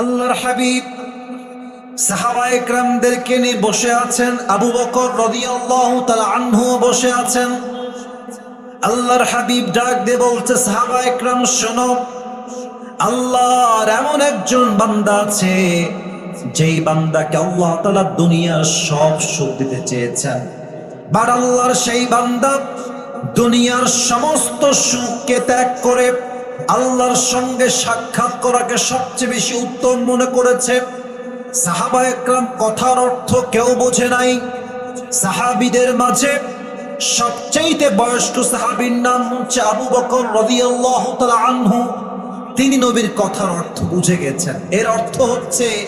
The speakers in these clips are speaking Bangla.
আল্লাহর হাবিব সাহাবা একরামদেরকে নিয়ে বসে আছেন, আবু বকর রাদিয়াল্লাহু তাআলা আনহু বসে আছেন। আল্লাহর হাবিব ডাক দিয়ে বলছে, সাহাবা একরাম, শোনো, আল্লাহর এমন একজন বান্দা আছে, যেই বান্দাকে আল্লাহ তাআলা দুনিয়ার সব সুখ দিতে চেয়েছেন। বার আল্লাহর সেই বান্দা দুনিয়ার সমস্ত সুখকে ত্যাগ করে আল্লাহর সঙ্গে সাক্ষাৎ করাকে সবচেয়ে বেশি উত্তম মনে করেছে। সাহাবা একরাম কথার অর্থ কেউ বোঝে নাই। সাহাবিদের মাঝে সবচাইতে বয়স্ক সাহাবীর নাম হচ্ছে আবু বকর তাআলা আনহু। তিনি নবীর কথার অর্থ বুঝে গেছেন। এর অর্থ হচ্ছে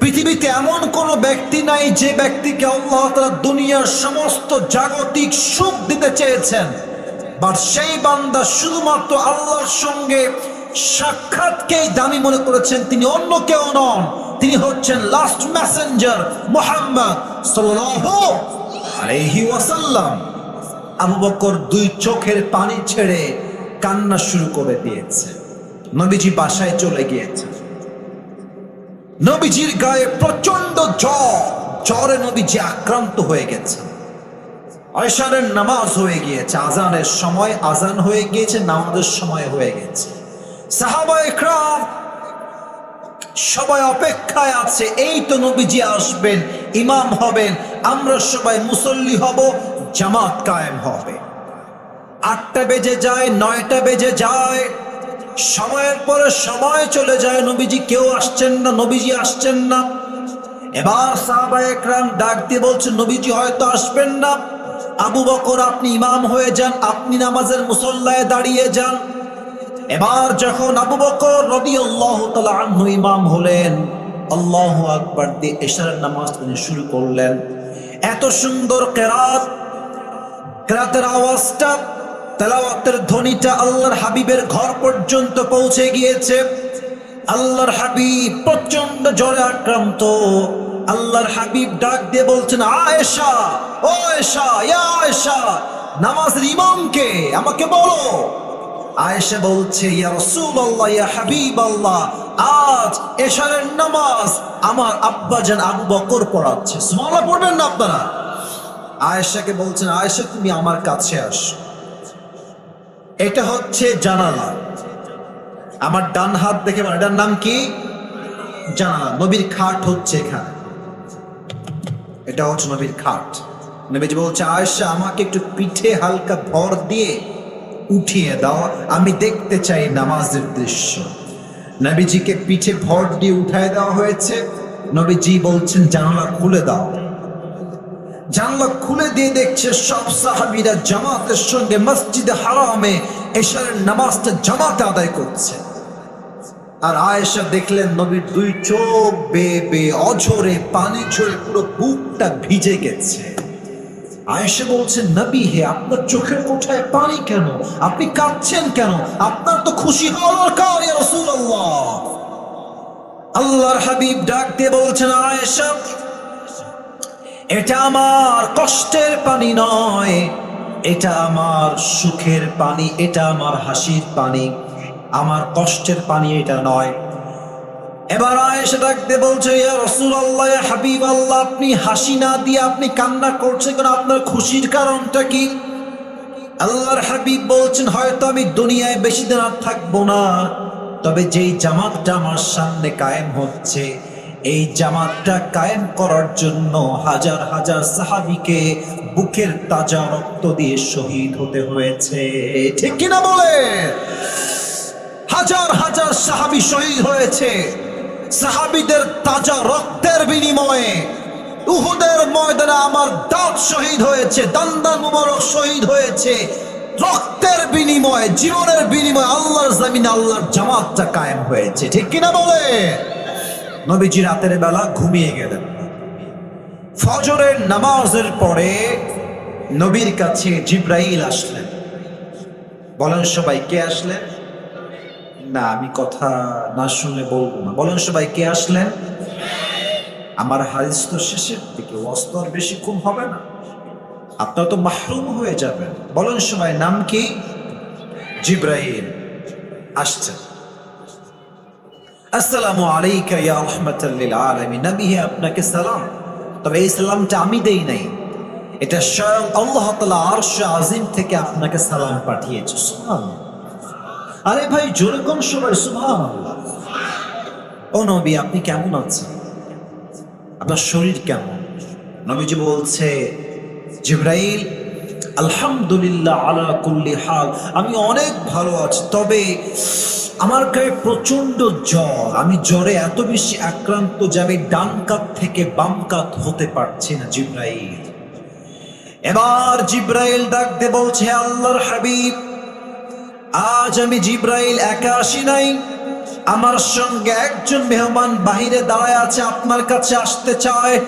পৃথিবীতে এমন কোন ব্যক্তি নাই যে ব্যক্তিকে আল্লাহ তাআলা দুনিয়ার সমস্ত জাগতিক সুখ দিতে চেয়েছেন। বাট সেই বান্দা শুধুমাত্র আল্লাহর সঙ্গে সাক্ষাৎকেই দামি মনে করেছেন, তিনি অন্য কেউ নন। তিনি হচ্ছেন লাস্ট মেসেঞ্জার মোহাম্মদ সাল্লাল্লাহু ওয়াসাল্লাম। আবু বকর দুই চোখের পানি ছেড়ে কান্না শুরু করে দিয়েছে। নবীজি বাসায় চলে গিয়েছে। নবীজির গায়ে প্রচণ্ড জ্বর। জ্বরে নবীজি আক্রান্ত হয়ে গেছে। আয়সারের নামাজ হয়ে গিয়েছে আজানের সময় আজান হয়ে গিয়েছে, নামাজের সময় হয়ে গেছে সবাই অপেক্ষায় আছে, এই তো নবীজি আসবেন, ইমাম হবেন, আমরা সবাই মুসল্লি হব, জামাত কায়েম হবে। আটটা বেজে যায়, নয়টা বেজে যায়, সময়ের পরে সময় চলে যায়, নবীজি কেউ আসছেন না, নবীজি আসছেন না। এবার সাহাবা একরাম ডাক দিয়ে বলছেন নবীজি হয়তো আসবেন না। আবু বকর, আপনি ইমাম হয়ে যান, আপনি নামাজের মুসল্লায় দাঁড়িয়ে যান। এবার যখন আবু বকর তাআলা আনহু ইমাম হলেন, আল্লাহ আকবর দিয়ে এশারের নামাজ তিনি শুরু করলেন। এত সুন্দর কেরাত, কেরাতের আওয়াজটা, তেলাওয়াতের ধ্বনিটা আল্লাহর হাবিবের ঘর পর্যন্ত পৌঁছে গিয়েছে। আল্লাহর হাবিব প্রচণ্ড জ্বরে আক্রান্ত। আল্লাহর হাবিব ডাক দিয়ে বলছেন আয়েশা ও আয়েশা ইয়া আয়েশা নামাজের ইমামকে আমাকে বলো। আয়েশা বলছে ইয়া রাসূলুল্লাহ ইয়া হাবিবাল্লাহ আজ এশারের নামাজ আমার আব্বাজান আবু বকর পড়াচ্ছে। সুবহানাল্লাহ পড়বেন না আপনারা? আয়েশাকে বলছেন আয়েশা তুমি আমার কাছে আসো। এটা হচ্ছে জানালা। আমার ডান হাত দেখে বলেন, এটার নাম কি? জানালা নবীর খাট হচ্ছে এখানে। এটা হচ্ছে নবীর খাট। নবীজি বলছে আয়সা আমাকে একটু পিঠে হালকা ভর দিয়ে উঠিয়ে দাও। আমি দেখতে চাই নামাজের দৃশ্য। নবীজিকে পিঠে ভর দিয়ে উঠায় দেওয়া হয়েছে। নবীজি বলছেন, জানলা খুলে দাও। জানলা খুলে দিয়ে দেখছে, সব সাহাবীরা জামাতের সঙ্গে মসজিদে হারামে এশারের নামাজটা জামাতে আদায় করছে। আর আয়েশা দেখলেন নবীর দুই চোখ বে বে অঝরে পানি ঝরে পুরো বুকটা ভিজে গেছে। আয়েশা বলছেন নবী হে, আপনার চোখের কোঠায় পানি কেন? আপনি কাঁদছেন কেন? আপনার তো খুশি হওয়ার দরকার ইয়া রাসূলুল্লাহ। আল্লাহর হাবিব ডাক দিয়ে বলছেন, আয়েশা, এটা আমার কষ্টের পানি নয়, এটা আমার সুখের পানি, এটা আমার হাসির পানি। আমার কষ্টের পানি এটা নয়। এবার আয়েশা ডাকতে বলছে, ইয়া রাসূলুল্লাহ, ইয়া হাবিবাল্লাহ, আপনি হাসি না দিয়ে আপনি কান্না করছেন কেন? আপনার খুশির কারণটা কি? আল্লাহর হাবিব বলছেন, হয়তো আমি দুনিয়ায় বেশি দিন আর থাকব না, তবে যেই জামাতটা আমার সামনে কায়েম হচ্ছে, এই জামাতটা কায়েম করার জন্য হাজার হাজার সাহাবিকে বুকের তাজা রক্ত দিয়ে শহীদ হতে হয়েছে। ঠিক কিনা বলে? সাহাবি হয়েছে। সাহাবিদের তাজা রক্তের বিনিময়ে উহুদের ময়দানে আমার দাঁত শহীদ হয়েছে মুবারক শহীদ হয়েছে। রক্তের বিনিময়ে, জীবনের বিনিময়ে আল্লাহর জমিনে আল্লাহর জামাতটা কায়েম হয়েছে। ঠিক কিনা বলে? নবীজি রাতের বেলা ঘুমিয়ে গেলেন। ফজরের নামাজের পরে নবীর কাছে জিব্রাইল আসলেন। বলেন, সবাই কে আসলেন? না, আমি কথা না শুনে বলব না। বলেন সবাই, কে আসলেন আমার হাদিস তো শেষের দিকে অস্তর বেশিক্ষণ হবে না। আপনারা তো মাহরুম হয়ে যাবেন। বলেন সবাই, নাম কি? জিব্রাহিম আসছেন আসসালামু আলাইকা ইয়া রাহমাতাল্লিল আলামিন। নবী আপনাকে সালাম। তবে এই সালামটা আমি দেই নাই। এটা স্বয়ং আল্লাহ তাআলা আরশ আজিম থেকে আপনাকে সালাম পাঠিয়েছে। সুবহানাল্লাহ। আরে ভাই জোরে কোন সবাই সুবহানাল্লাহ। ও নবী, আপনি কেমন আছেন? আপনার শরীর কেমন? নবীজি বলছে, জিব্রাইল, আলহামদুলিল্লাহ আলা কুল্লি হাল, আমি অনেক ভালো আছি, তবে আমার গায়ে প্রচণ্ড জ্বর। আমি জ্বরে এত বেশি আক্রান্ত যে আমি ডান কাত থেকে বাম কাত হতে পারছি না, জিব্রাইল। এবার জিব্রাইল ডাকতে বলছে আল্লাহর হাবিব আজ আমি জিব্রাইল একা আসি নাই। আমার সঙ্গে একজন মেহমান বাহিরে দাঁড়ায় আছে, আপনার কাছে আসতে চায়।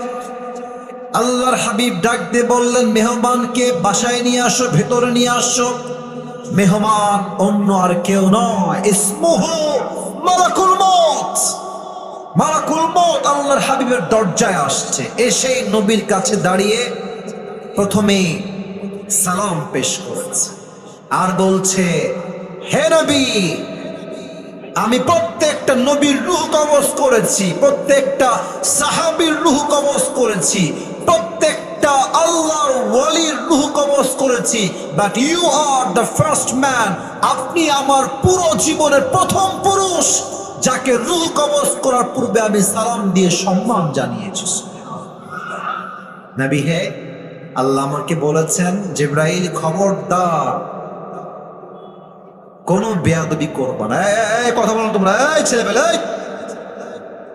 আল্লাহর হাবিব ডাক দিয়ে বললেন, মেহমানকে বাসায় নিয়ে আসো, ভেতরে নিয়ে আসো। মেহমান অন্য আর কেউ নয়। মত আল্লাহর হাবিবের দরজায় আসছে। এসে নবীর কাছে দাঁড়িয়ে প্রথমে সালাম পেশ করেছে। আর বলছে হে আমি প্রত্যেকটা নবীর রুহ কবজ করেছি, প্রত্যেকটা সাহাবীর রুহ কবজ করেছি, প্রত্যেকটা আল্লাহর ওয়ালির রুহ কবজ করেছি but you are the first man আপনি আমার পুরো জীবনের প্রথম পুরুষ, যাকে রুহ কবজ করার পূর্বে আমি সালাম দিয়ে সম্মান জানিয়েছি নবী হে, আল্লাহ আমাকে বলেছেন, জিব্রাইল খবরদার কোনো বেয়াদবি করব না কথা বলো তোমরা, এই এই।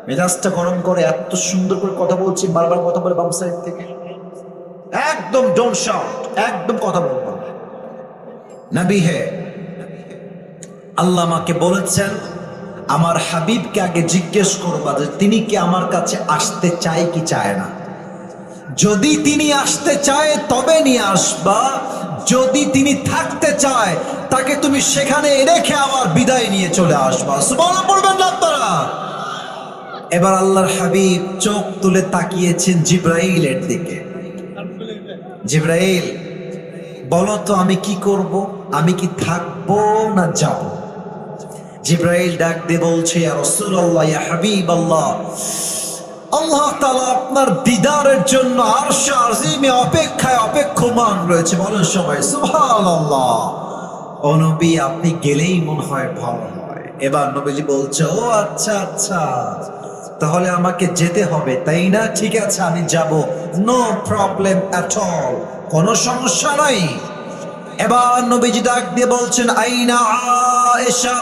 মেজাজটা গরম করে, এত সুন্দর করে কথা বলছি, বারবার কথা বলে বাম সাইড থেকে একদম ডোন্ট শাউট একদম কথা বলব। নবী হে, আল্লাহ আমাকে বলেছেন, আমার হাবিবকে আগে জিজ্ঞেস করবা যে তিনি কি আমার কাছে আসতে চায় কি চায় না যদি তিনি আসতে চায়, তবে নিয়ে আসবা যদি তিনি থাকতে চায় তাকে তুমি সেখানে রেখে আমার বিদায় নিয়ে চলে আসবা। সুবহানাল্লাহ পড়বেন না আপনারা। এবার আল্লাহর হাবিব চোখ তুলে তাকিয়েছেন জিব্রাইলের দিকে। জিব্রাইল, বলো তো আমি কি করব? আমি কি থাকব না যাব? জিব্রাইল ডাক দিয়ে বলছে, ইয়া রাসূলুল্লাহ, ইয়া হাবিবাল্লাহ, আল্লাহ তাআলা আপনার দিদারের জন্য আরশ আজিমে অপেক্ষায় অপেক্ষমান রয়েছে। বলেন সবাই, সুবহানাল্লাহ। ও নবী, আপনি গেলেই মনে হয় ভালো হয়। এবার নবীজি বলছে, ও আচ্ছা আচ্ছা তাহলে আমাকে যেতে হবে, তাই না? ঠিক আছে, আমি যাব। নো প্রবলেম অ্যাট অল কোনো সমস্যা নাই। এবার নবীজি ডাক দিয়ে বলছেন, আইনা আয়েশা,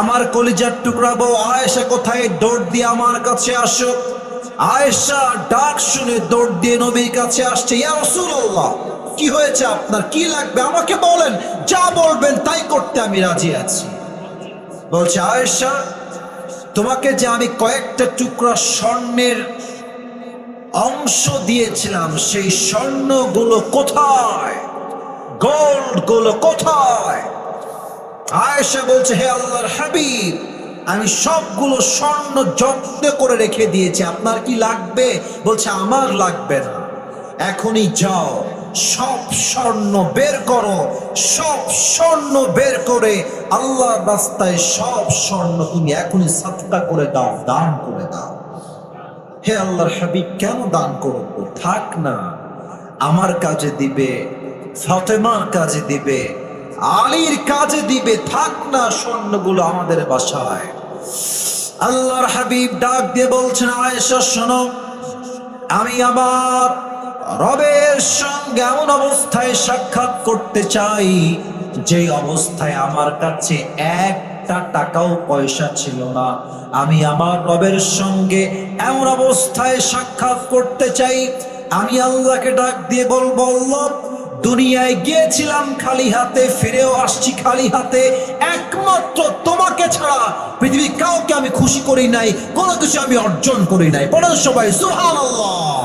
আমার কলিজার টুকরা বউ আয়েশা কোথায়? দৌড় দিয়ে আমার কাছে আসো আয়েশা ডাক শুনে দৌড় দিয়ে নবীর কাছে আসছে, ইয়া রাসূলুল্লাহ কি হয়েছে আপনার? কি লাগবে? আমাকে বলেন, যা বলবেন তাই করতে আমি রাজি আছি। বলছে, আয়েশা, তোমাকে যে আমি কয়েকটা টুকরা স্বর্ণের অংশ দিয়েছিলাম, সেই স্বর্ণগুলো কোথায়? গোল্ডগুলো কোথায়? আয়েশা বলছে, হে আল্লাহর হাবিব, আমি সবগুলো স্বর্ণ যত্ন করে রেখে দিয়েছি। আপনার কি লাগবে? বলছে, আমার লাগবে না। এখনই যাও। সব স্বর্ণ বের করো, সব স্বর্ণ বের করে আল্লাহর রাস্তায় সব স্বর্ণ তুমি এখনই সাতটা করে দাও, দান করে দাও। হে আল্লাহর হাবিব, কেন দান করব থাক না, আমার কাজে দিবে, ফাতেমার কাজে দিবে, আলীর কাজে দিবে, থাক না স্বর্ণগুলো আমাদের বাসায়। আল্লাহর হাবিব ডাক দিয়ে বলছেন, আয়েশা, শোনো, আমি আমার রবের সঙ্গে এমন অবস্থায় সাক্ষাৎ করতে চাই, যে অবস্থায় আমার কাছে একটা টাকাও পয়সা ছিল না। আমি আমার রবের সঙ্গে এমন অবস্থায় সাক্ষাৎ করতে চাই, আমি আল্লাহকে ডাক দিয়ে আল্লাহ, দুনিয়ায় গিয়েছিলাম খালি হাতে, ফিরেও আসছি খালি হাতে। একমাত্র তোমাকে ছাড়া পৃথিবী কাউকে আমি খুশি করি নাই, কোনো কিছু আমি অর্জন করি নাই। পড়েন সবাই, সুবহানাল্লাহ।